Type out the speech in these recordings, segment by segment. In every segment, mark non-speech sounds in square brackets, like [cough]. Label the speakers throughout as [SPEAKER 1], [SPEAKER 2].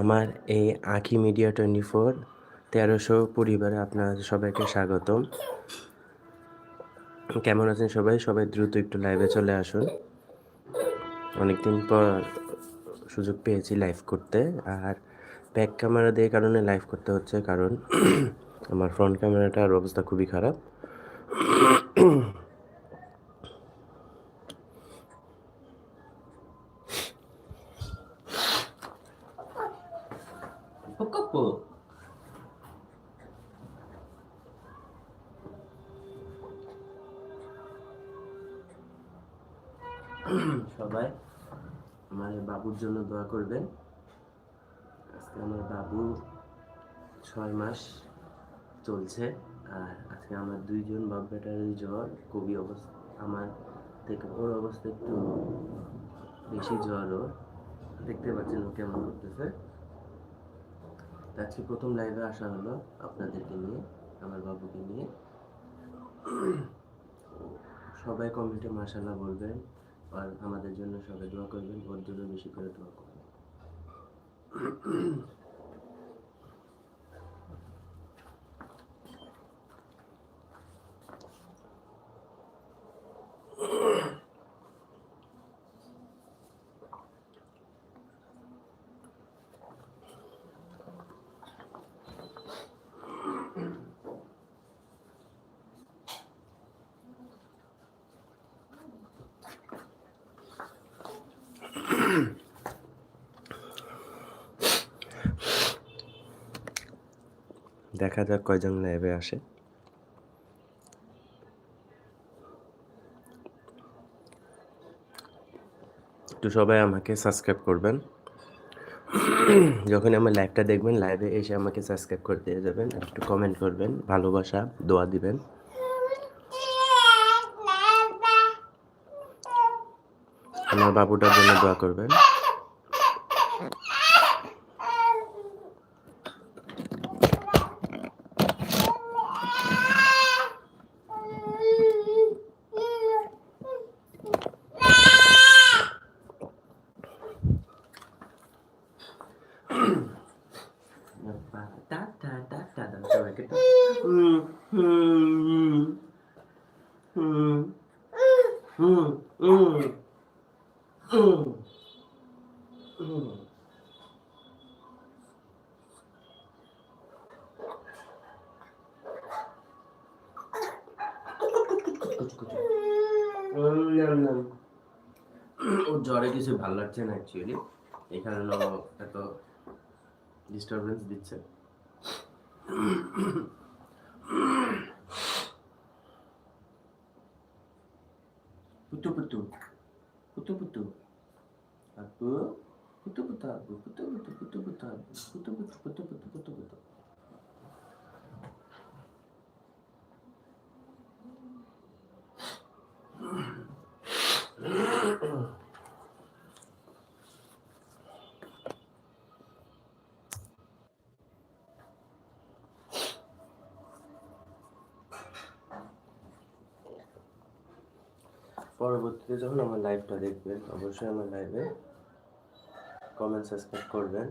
[SPEAKER 1] আমার এই আঁকি মিডিয়া টোয়েন্টি ফোর তেরোশো পরিবারে আপনাদের সবাইকে স্বাগতম। কেমন আছেন সবাই? সবাই দ্রুত একটু লাইভে চলে আসুন। অনেকদিন পর সুযোগ পেয়েছি লাইভ করতে। আর ব্যাক ক্যামেরা দিয়ে কারণে লাইভ করতে হচ্ছে কারণ [clears throat] আমার ফ্রন্ট ক্যামেরাটার অবস্থা খুবই খারাপ। [clears throat] সবাই আমার বাবুর জন্য দোয়া করবেন। আজকে আমার বাবু ছয় মাস চলছে, আর আজকে আমার দুইজন বাপ বেটারই জ্বর, খুবই অবস্থা, আমার থেকে, ওর অবস্থা একটু বেশি জ্বর ওর দেখতে পাচ্ছেন ও কেমন করতেছে। আজকে প্রথম লাইভে আসা হলো আপনাদেরকে নিয়ে, আমার বাবুকে নিয়ে। সবাই কমেন্টে মাসাল্লাহ বলবেন আর আমাদের জন্য সবাই দোয়া করবেন ওর জন্য বেশি করে দোয়া করবেন। [coughs] দেখা যাক কয়জন লাইভে আসে। একটু সবাই আমাকে সাবস্ক্রাইব করবেন। [coughs] যখন আমার লাইভটা দেখবেন লাইভে এসে আমাকে সাবস্ক্রাইব করে দিয়ে যাবেন একটু কমেন্ট করবেন, ভালোবাসা, দোয়া দিবেন। আমার বাবুটার জন্য দোয়া করবেন। টা ওর জ্বরে কিছু ভালো লাগছে না অ্যাকচুয়ালি ও এত ডিস্টারবেন্স দিচ্ছে। পুতু পুতু। পুতু পুতু। পুতু পুতু আপু পুতু পুতু পুতু পুতু আপু পুতু পুতু পুতু পুতু পুতু পুতু পরবর্তীতে যখন আমার লাইভটা দেখবেন, অবশ্যই আমার লাইভে কমেন্ট সাবস্ক্রাইব করবেন।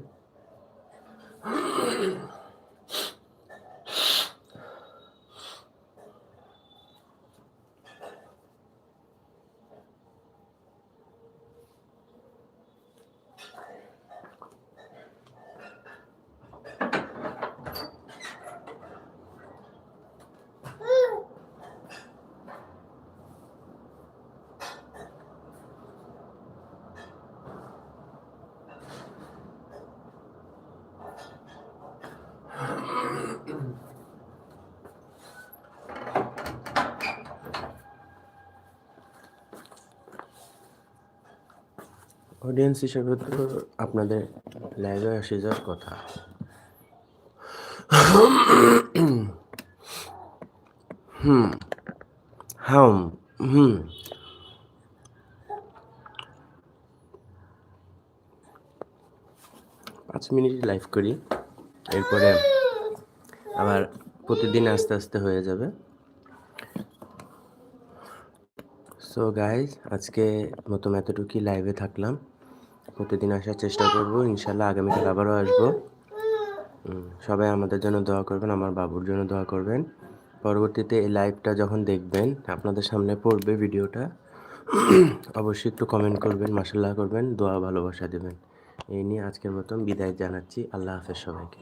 [SPEAKER 1] অডিয়েন্স হিসেবে তো আপনাদের লাইভে আসে যাওয়ার কথা। হুম, হাম, হুম। পাঁচ মিনিট লাইভ করি, এরপরে আবার প্রতিদিন আস্তে আস্তে হয়ে যাবে। সো গাইজ আজকে মতো এতটুকুই লাইভে থাকলাম। প্রতিদিন আসার চেষ্টা করব, ইনশাল্লাহ আগামীকাল আবারও আসব। সবাই আমাদের জন্য দোয়া করবেন, আমার বাবুর জন্য দোয়া করবেন। পরবর্তীতে এই লাইভটা যখন দেখবেন, আপনাদের সামনে পড়বে ভিডিওটা অবশ্যই একটু কমেন্ট করবেন মাসাল্লাহ করবেন, দোয়া, ভালোবাসা দেবেন। এই নিয়ে আজকের মতন বিদায় জানাচ্ছি, আল্লাহ হাফেজ সবাইকে।